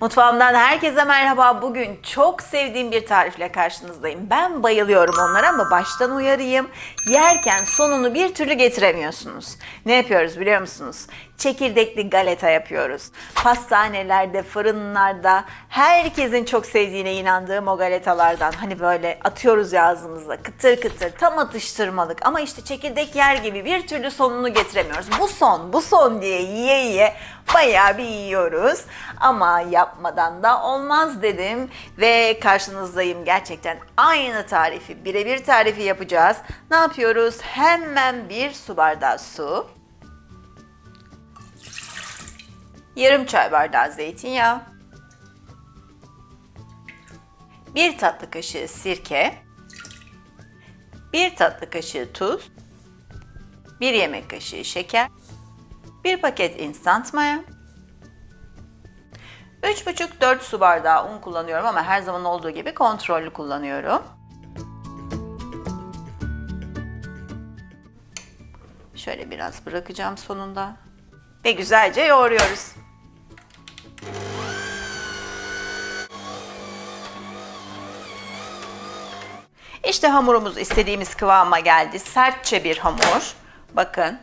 Mutfağımdan herkese merhaba. Bugün çok sevdiğim bir tarifle karşınızdayım. Ben bayılıyorum onlara ama baştan uyarayım. Yerken sonunu bir türlü getiremiyorsunuz. Ne yapıyoruz biliyor musunuz? Çekirdekli galeta yapıyoruz. Pastanelerde, fırınlarda herkesin çok sevdiğine inandığım o galetalardan. Hani böyle atıyoruz ya ağzımıza kıtır kıtır tam atıştırmalık ama işte çekirdek yer gibi bir türlü sonunu getiremiyoruz. Bu son, bu son diye yiye yiye bayağı bir yiyoruz. Ama yapmadan da olmaz dedim ve karşınızdayım gerçekten aynı tarifi, birebir tarifi yapacağız. Ne yapıyoruz? Hemen bir su bardağı su. Yarım çay bardağı zeytinyağı. Bir tatlı kaşığı sirke. Bir tatlı kaşığı tuz. Bir yemek kaşığı şeker. Bir paket instant maya. 3,5-4 su bardağı un kullanıyorum ama her zaman olduğu gibi kontrollü kullanıyorum. Şöyle biraz bırakacağım sonunda. Ve güzelce yoğuruyoruz. İşte hamurumuz istediğimiz kıvama geldi. Sertçe bir hamur. Bakın.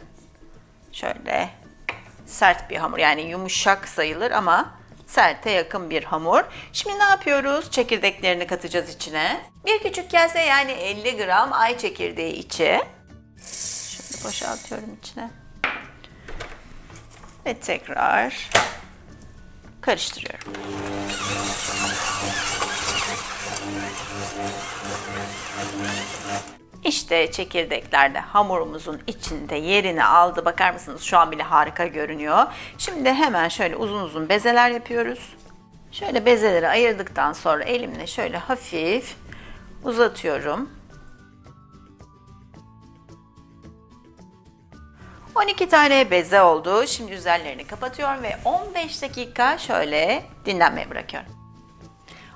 Şöyle sert bir hamur. Yani yumuşak sayılır ama serte yakın bir hamur. Şimdi ne yapıyoruz? Çekirdeklerini katacağız içine. Bir küçük kase yani 50 gram ay çekirdeği içi. Şöyle boşaltıyorum içine. Ve tekrar karıştırıyorum. İşte çekirdekler de hamurumuzun içinde yerini aldı. Bakar mısınız şu an bile harika görünüyor. Şimdi hemen şöyle uzun uzun bezeler yapıyoruz. Şöyle bezeleri ayırdıktan sonra elimle şöyle hafif uzatıyorum. 12 tane beze oldu. Şimdi üzerlerini kapatıyorum ve 15 dakika şöyle dinlenmeye bırakıyorum.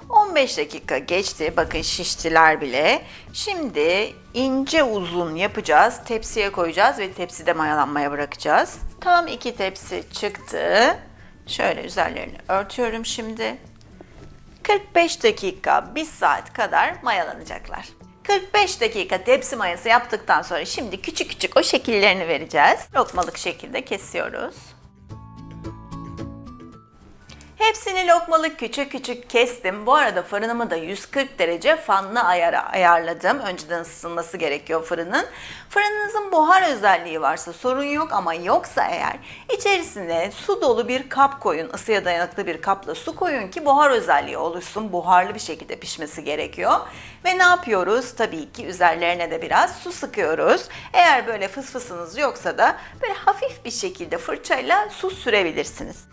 15 dakika geçti. Bakın şiştiler bile. Şimdi ince uzun yapacağız. Tepsiye koyacağız ve tepside mayalanmaya bırakacağız. Tam iki tepsi çıktı. Şöyle üzerlerini örtüyorum şimdi. 45 dakika, 1 saat kadar mayalanacaklar. 45 dakika tepsi mayası yaptıktan sonra şimdi küçük küçük o şekillerini vereceğiz. Lokmalık şekilde kesiyoruz. Hepsini lokmalık küçük küçük kestim. Bu arada fırınımı da 140 derece fanlı ayara ayarladım. Önceden ısıtılması gerekiyor fırının. Fırınınızın buhar özelliği varsa sorun yok ama yoksa eğer içerisine su dolu bir kap koyun. Isıya dayanıklı bir kapla su koyun ki buhar özelliği oluşsun. Buharlı bir şekilde pişmesi gerekiyor. Ve ne yapıyoruz? Tabii ki üzerlerine de biraz su sıkıyoruz. Eğer böyle fısfısınız yoksa da böyle hafif bir şekilde fırçayla su sürebilirsiniz.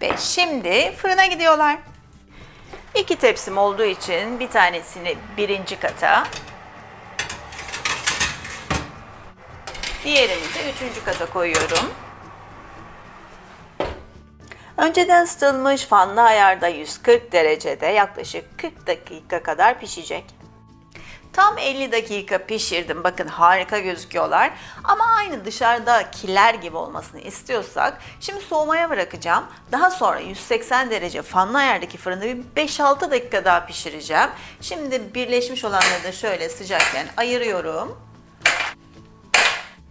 Ve şimdi fırına gidiyorlar. İki tepsim olduğu için bir tanesini birinci kata, diğerini de üçüncü kata koyuyorum. Önceden ısıtılmış fanlı ayarda 140 derecede yaklaşık 40 dakika kadar pişecek. Tam 50 dakika pişirdim. Bakın harika gözüküyorlar. Ama aynı dışarıdakiler gibi olmasını istiyorsak şimdi soğumaya bırakacağım. Daha sonra 180 derece fanlı ayardaki fırında bir 5-6 dakika daha pişireceğim. Şimdi birleşmiş olanları da şöyle sıcakken ayırıyorum.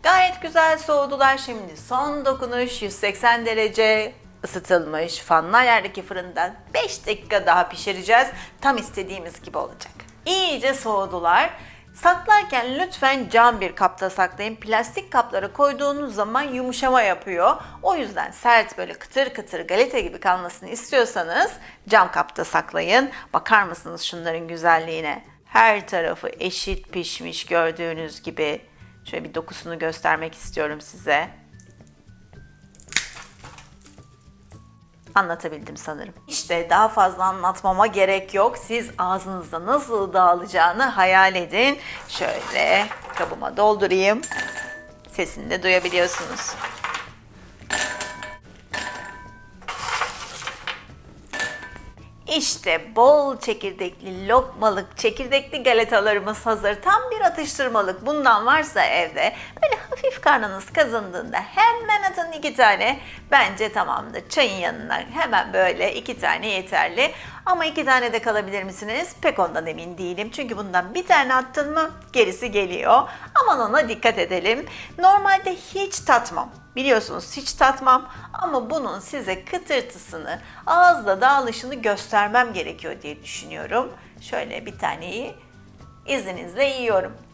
Gayet güzel soğudular. Şimdi son dokunuş 180 derece ısıtılmış fanlı ayardaki fırından 5 dakika daha pişireceğiz. Tam istediğimiz gibi olacak. İyice soğudular. Saklarken lütfen cam bir kapta saklayın. Plastik kaplara koyduğunuz zaman yumuşama yapıyor. O yüzden sert böyle kıtır kıtır galeta gibi kalmasını istiyorsanız cam kapta saklayın. Bakar mısınız şunların güzelliğine? Her tarafı eşit pişmiş gördüğünüz gibi. Şöyle bir dokusunu göstermek istiyorum size. Anlatabildim sanırım. İşte daha fazla anlatmama gerek yok. Siz ağzınızda nasıl dağılacağını hayal edin. Şöyle kabıma doldurayım. Sesini de duyabiliyorsunuz. İşte bol çekirdekli lokmalık, çekirdekli galetalarımız hazır. Tam bir atıştırmalık. Bundan varsa evde böyle Hafif karnınız kazındığında hemen atın iki tane. Bence tamamdır. Çayın yanına hemen böyle iki tane yeterli. Ama iki tane de kalabilir misiniz? Pek ondan emin değilim. Çünkü bundan bir tane attın mı gerisi geliyor. Aman ona dikkat edelim. Normalde hiç tatmam. Biliyorsunuz hiç tatmam ama bunun size kıtırtısını, ağızda dağılışını göstermem gerekiyor diye düşünüyorum. Şöyle bir taneyi izninizle yiyorum.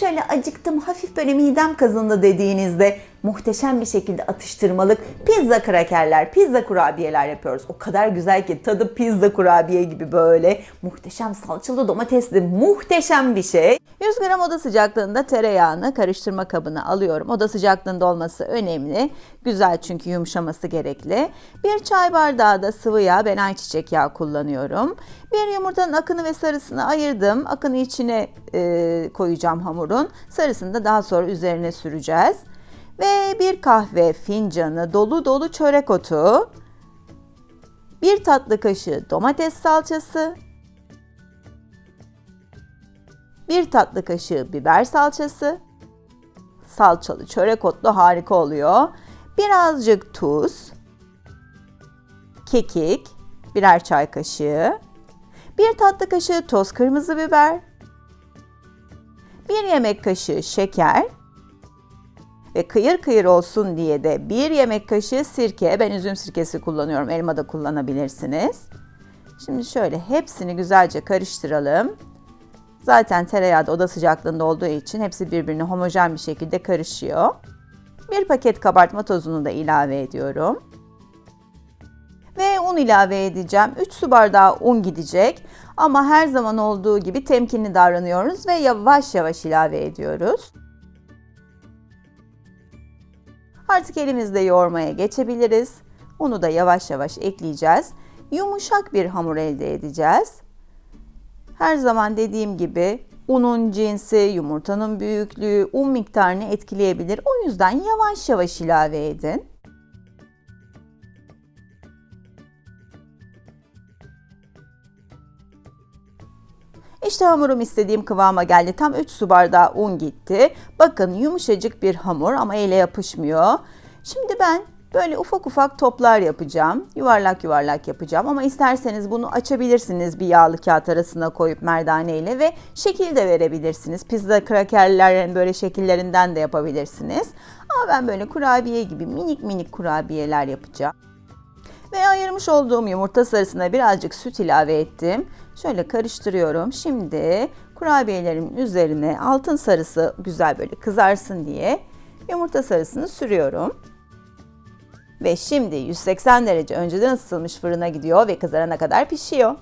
Şöyle acıktım, hafif böyle midem kazındı dediğinizde muhteşem bir şekilde atıştırmalık pizza krakerler, pizza kurabiyeler yapıyoruz. O kadar güzel ki tadı pizza kurabiye gibi böyle muhteşem salçalı domatesli muhteşem bir şey. 100 gram oda sıcaklığında tereyağını karıştırma kabına alıyorum. Oda sıcaklığında olması önemli. Güzel çünkü yumuşaması gerekli. Bir çay bardağı da sıvı yağ, ben ayçiçek yağı kullanıyorum. Bir yumurtanın akını ve sarısını ayırdım. Akını içine e, koyacağım hamurun. Sarısını da daha sonra üzerine süreceğiz. Ve bir kahve fincanı dolu dolu çörek otu. Bir tatlı kaşığı domates salçası. Bir tatlı kaşığı biber salçası. Salçalı çörek otlu harika oluyor. Birazcık tuz. Kekik, birer çay kaşığı. Bir tatlı kaşığı toz kırmızı biber. Bir yemek kaşığı şeker ve kıyır kıyır olsun diye de bir yemek kaşığı sirke, ben üzüm sirkesi kullanıyorum, elma da kullanabilirsiniz. Şimdi şöyle hepsini güzelce karıştıralım. Zaten tereyağı da oda sıcaklığında olduğu için hepsi birbirine homojen bir şekilde karışıyor. Bir paket kabartma tozunu da ilave ediyorum. Ve un ilave edeceğim. 3 su bardağı un gidecek. Ama her zaman olduğu gibi temkinli davranıyoruz ve yavaş yavaş ilave ediyoruz. Artık elimizde yoğurmaya geçebiliriz. Unu da yavaş yavaş ekleyeceğiz. Yumuşak bir hamur elde edeceğiz. Her zaman dediğim gibi unun cinsi, yumurtanın büyüklüğü, un miktarını etkileyebilir. O yüzden yavaş yavaş ilave edin. İşte hamurum istediğim kıvama geldi. Tam 3 su bardağı un gitti. Bakın yumuşacık bir hamur ama ele yapışmıyor. Şimdi ben böyle ufak ufak toplar yapacağım. Yuvarlak yuvarlak yapacağım ama isterseniz bunu açabilirsiniz bir yağlı kağıt arasına koyup merdane ile ve şekil de verebilirsiniz. Pizza krakerlerin böyle şekillerinden de yapabilirsiniz. Ama ben böyle kurabiye gibi minik minik kurabiyeler yapacağım. Ve ayırmış olduğum yumurta sarısına birazcık süt ilave ettim. Şöyle karıştırıyorum. Şimdi kurabiyelerimin üzerine altın sarısı güzel böyle kızarsın diye yumurta sarısını sürüyorum. Ve şimdi 180 derece önceden ısıtılmış fırına gidiyor ve kızarana kadar pişiyor.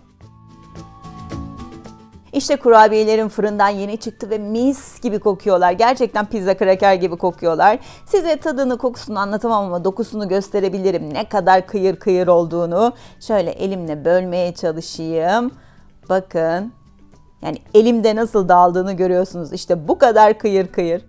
İşte kurabiyelerin fırından yeni çıktı ve mis gibi kokuyorlar. Gerçekten pizza kraker gibi kokuyorlar. Size tadını, kokusunu anlatamam ama dokusunu gösterebilirim. Ne kadar kıyır kıyır olduğunu. Şöyle elimle bölmeye çalışayım. Bakın. Yani elimde nasıl dağıldığını görüyorsunuz. İşte bu kadar kıyır kıyır.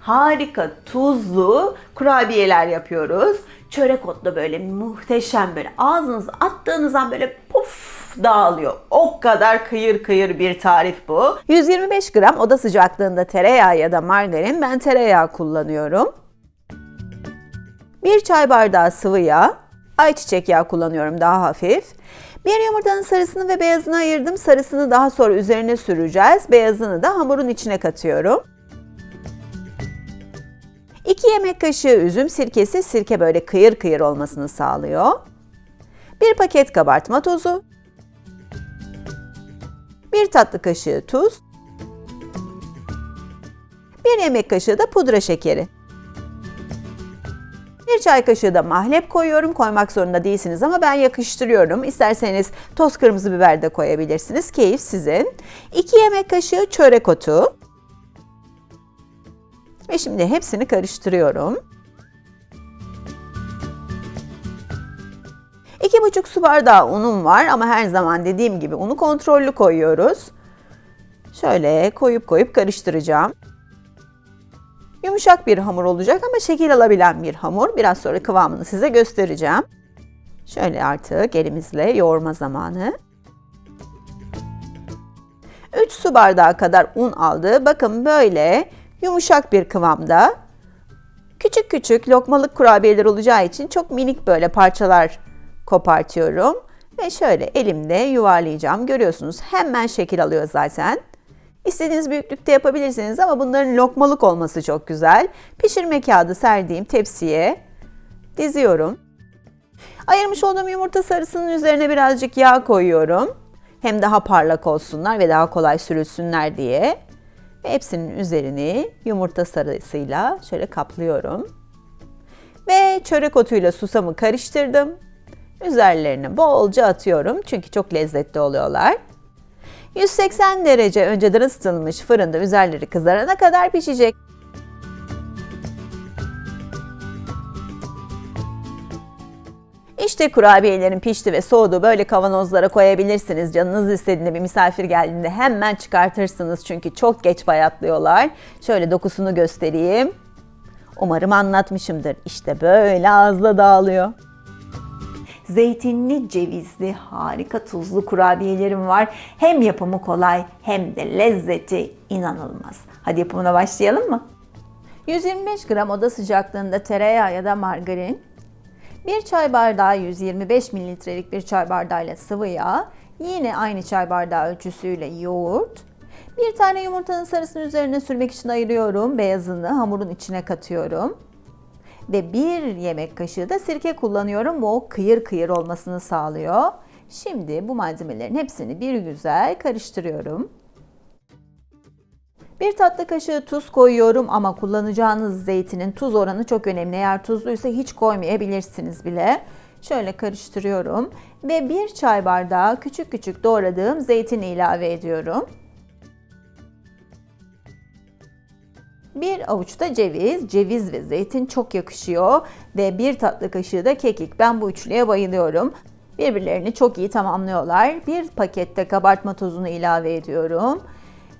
Harika tuzlu kurabiyeler yapıyoruz. Çörek otlu böyle muhteşem böyle ağzınıza attığınız an böyle puf dağılıyor. O kadar kıyır kıyır bir tarif bu. 125 gram oda sıcaklığında tereyağı ya da margarin ben tereyağı kullanıyorum. Bir çay bardağı sıvı yağ, ayçiçek yağı kullanıyorum daha hafif. Bir yumurtanın sarısını ve beyazını ayırdım. Sarısını daha sonra üzerine süreceğiz. Beyazını da hamurun içine katıyorum. 2 yemek kaşığı üzüm sirkesi, sirke böyle kıyır kıyır olmasını sağlıyor. Bir paket kabartma tozu. Bir tatlı kaşığı tuz. Bir yemek kaşığı da pudra şekeri. Bir çay kaşığı da mahlep koyuyorum. Koymak zorunda değilsiniz ama ben yakıştırıyorum. İsterseniz toz kırmızı biber de koyabilirsiniz. Keyif sizin. 2 yemek kaşığı çörek otu. Ve şimdi hepsini karıştırıyorum. 2,5 su bardağı unum var ama her zaman dediğim gibi unu kontrollü koyuyoruz. Şöyle koyup koyup karıştıracağım. Yumuşak bir hamur olacak ama şekil alabilen bir hamur. Biraz sonra kıvamını size göstereceğim. Şöyle artık elimizle yoğurma zamanı. 3 su bardağı kadar un aldı. Bakın böyle yumuşak bir kıvamda. Küçük küçük lokmalık kurabiyeler olacağı için çok minik böyle parçalar kopartıyorum. Ve şöyle elimde yuvarlayacağım. Görüyorsunuz hemen şekil alıyor zaten. İstediğiniz büyüklükte yapabilirsiniz ama bunların lokmalık olması çok güzel. Pişirme kağıdı serdiğim tepsiye diziyorum. Ayırmış olduğum yumurta sarısının üzerine birazcık yağ koyuyorum. Hem daha parlak olsunlar ve daha kolay sürülsünler diye. Ve hepsinin üzerini yumurta sarısıyla şöyle kaplıyorum. Ve çörek otuyla susamı karıştırdım. Üzerlerine bolca atıyorum çünkü çok lezzetli oluyorlar. 180 derece önceden ısıtılmış fırında üzerleri kızarana kadar pişecek. İşte kurabiyelerin pişti ve soğudu. Böyle kavanozlara koyabilirsiniz. Canınız istediğinde bir misafir geldiğinde hemen çıkartırsınız. Çünkü çok geç bayatlıyorlar. Şöyle dokusunu göstereyim. Umarım anlatmışımdır. İşte böyle ağızla dağılıyor. Zeytinli, cevizli, harika tuzlu kurabiyelerim var. Hem yapımı kolay hem de lezzeti inanılmaz. Hadi yapımına başlayalım mı? 125 gram oda sıcaklığında tereyağı ya da margarin, 1 çay bardağı 125 mililitrelik bir çay bardağıyla sıvı yağ, yine aynı çay bardağı ölçüsüyle yoğurt, bir tane yumurtanın sarısını üzerine sürmek için ayırıyorum. Beyazını hamurun içine katıyorum. Ve bir yemek kaşığı da sirke kullanıyorum. Bu kıyır kıyır olmasını sağlıyor. Şimdi bu malzemelerin hepsini bir güzel karıştırıyorum. Bir tatlı kaşığı tuz koyuyorum ama kullanacağınız zeytinin tuz oranı çok önemli. Eğer tuzluysa hiç koymayabilirsiniz bile. Şöyle karıştırıyorum ve bir çay bardağı küçük küçük doğradığım zeytin ilave ediyorum. Bir avuç da ceviz. Ceviz ve zeytin çok yakışıyor ve bir tatlı kaşığı da kekik. Ben bu üçlüye bayılıyorum. Birbirlerini çok iyi tamamlıyorlar. Bir pakette kabartma tozunu ilave ediyorum.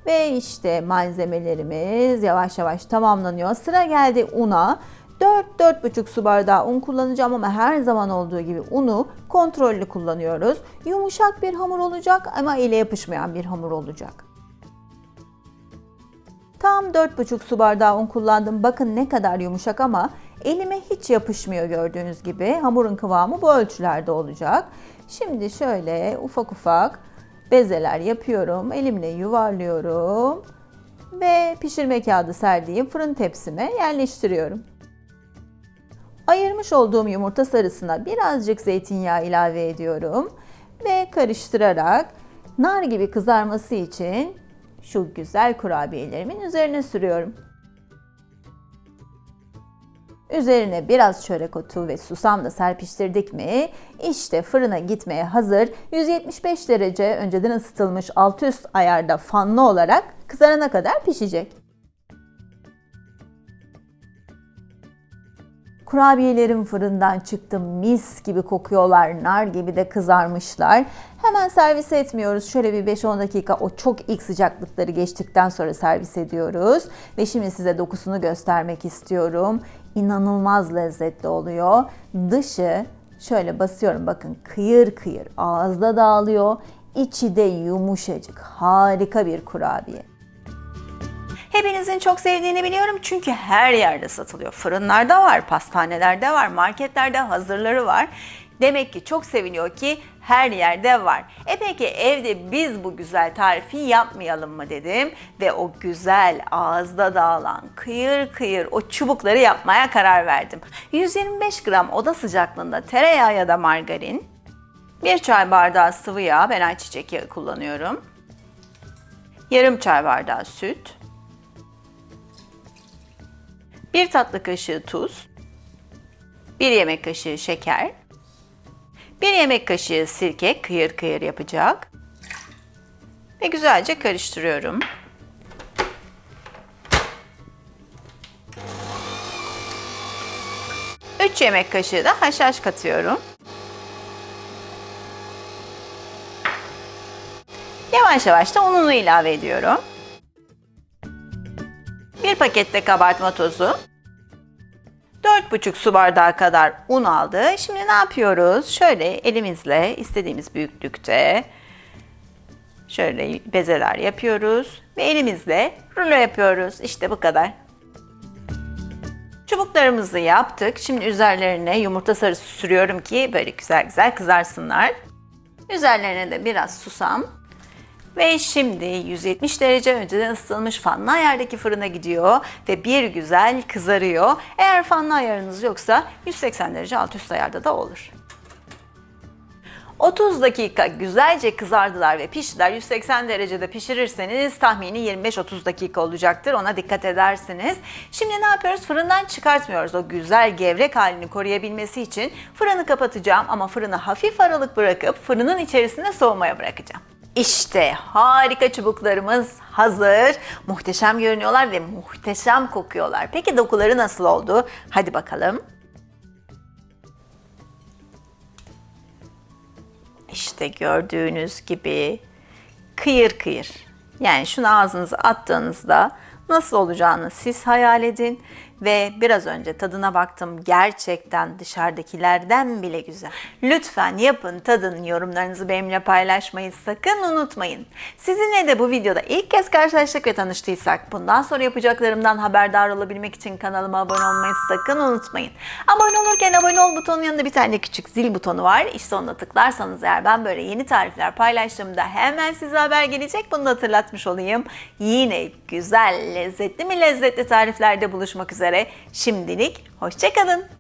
Ve işte malzemelerimiz yavaş yavaş tamamlanıyor. Sıra geldi una. 4-4,5 su bardağı un kullanacağım ama her zaman olduğu gibi unu kontrollü kullanıyoruz. Yumuşak bir hamur olacak ama ele yapışmayan bir hamur olacak. Tam 4,5 su bardağı un kullandım. Bakın ne kadar yumuşak ama elime hiç yapışmıyor gördüğünüz gibi. Hamurun kıvamı bu ölçülerde olacak. Şimdi şöyle ufak ufak bezeler yapıyorum. Elimle yuvarlıyorum ve pişirme kağıdı serdiğim fırın tepsime yerleştiriyorum. Ayırmış olduğum yumurta sarısına birazcık zeytinyağı ilave ediyorum ve karıştırarak nar gibi kızarması için şu güzel kurabiyelerimin üzerine sürüyorum. Üzerine biraz çörek otu ve susam da serpiştirdik mi işte fırına gitmeye hazır 175 derece önceden ısıtılmış alt üst ayarda fanlı olarak kızarana kadar pişecek. Kurabiyelerim fırından çıktı mis gibi kokuyorlar, nar gibi de kızarmışlar. Hemen servis etmiyoruz. Şöyle bir 5-10 dakika o çok ilk sıcaklıkları geçtikten sonra servis ediyoruz. Ve şimdi size dokusunu göstermek istiyorum. İnanılmaz lezzetli oluyor. Dışı şöyle basıyorum bakın kıyır kıyır ağızda dağılıyor. İçi de yumuşacık. Harika bir kurabiye. Hepinizin çok sevdiğini biliyorum çünkü her yerde satılıyor. Fırınlarda var, pastanelerde var, marketlerde hazırları var. Demek ki çok seviliyor ki her yerde var. E peki evde biz bu güzel tarifi yapmayalım mı dedim ve o güzel ağızda dağılan kıyır kıyır o çubukları yapmaya karar verdim. 125 gram oda sıcaklığında tereyağı ya da margarin, bir çay bardağı sıvı yağ, ben ayçiçek yağı kullanıyorum. Yarım çay bardağı süt, bir tatlı kaşığı tuz, bir yemek kaşığı şeker, bir yemek kaşığı sirke kıyır kıyır yapacak ve güzelce karıştırıyorum. Üç yemek kaşığı da haşhaş katıyorum. Yavaş yavaş da ununu ilave ediyorum. Bir pakette kabartma tozu, 4,5 su bardağı kadar un aldı. Şimdi ne yapıyoruz? Şöyle elimizle istediğimiz büyüklükte şöyle bezeler yapıyoruz ve elimizle rulo yapıyoruz. İşte bu kadar. Çubuklarımızı yaptık. Şimdi üzerlerine yumurta sarısı sürüyorum ki böyle güzel güzel kızarsınlar. Üzerlerine de biraz susam. Ve şimdi 170 derece önceden ısıtılmış fanlı ayardaki fırına gidiyor ve bir güzel kızarıyor. Eğer fanlı ayarınız yoksa 180 derece alt üst ayarda da olur. 30 dakika güzelce kızardılar ve piştiler. 180 derecede pişirirseniz tahmini 25-30 dakika olacaktır. Ona dikkat edersiniz. Şimdi ne yapıyoruz? Fırından çıkartmıyoruz. O güzel gevrek halini koruyabilmesi için fırını kapatacağım ama fırını hafif aralık bırakıp fırının içerisinde soğumaya bırakacağım. İşte harika çubuklarımız hazır. Muhteşem görünüyorlar ve muhteşem kokuyorlar. Peki dokuları nasıl oldu? Hadi bakalım. İşte gördüğünüz gibi kıyır kıyır. Yani şunu ağzınıza attığınızda nasıl olacağını siz hayal edin ve biraz önce tadına baktım gerçekten dışarıdakilerden bile güzel. Lütfen yapın tadın yorumlarınızı benimle paylaşmayı sakın unutmayın. Sizinle de bu videoda ilk kez karşılaştık ve tanıştıysak bundan sonra yapacaklarımdan haberdar olabilmek için kanalıma abone olmayı sakın unutmayın. Abone olurken abone ol butonunun yanında bir tane küçük zil butonu var. İşte ona tıklarsanız eğer ben böyle yeni tarifler paylaştığımda hemen size haber gelecek. Bunu da hatırlatmış olayım. Yine güzel, lezzetli mi lezzetli tariflerde buluşmak üzere. Şimdilik hoşçakalın.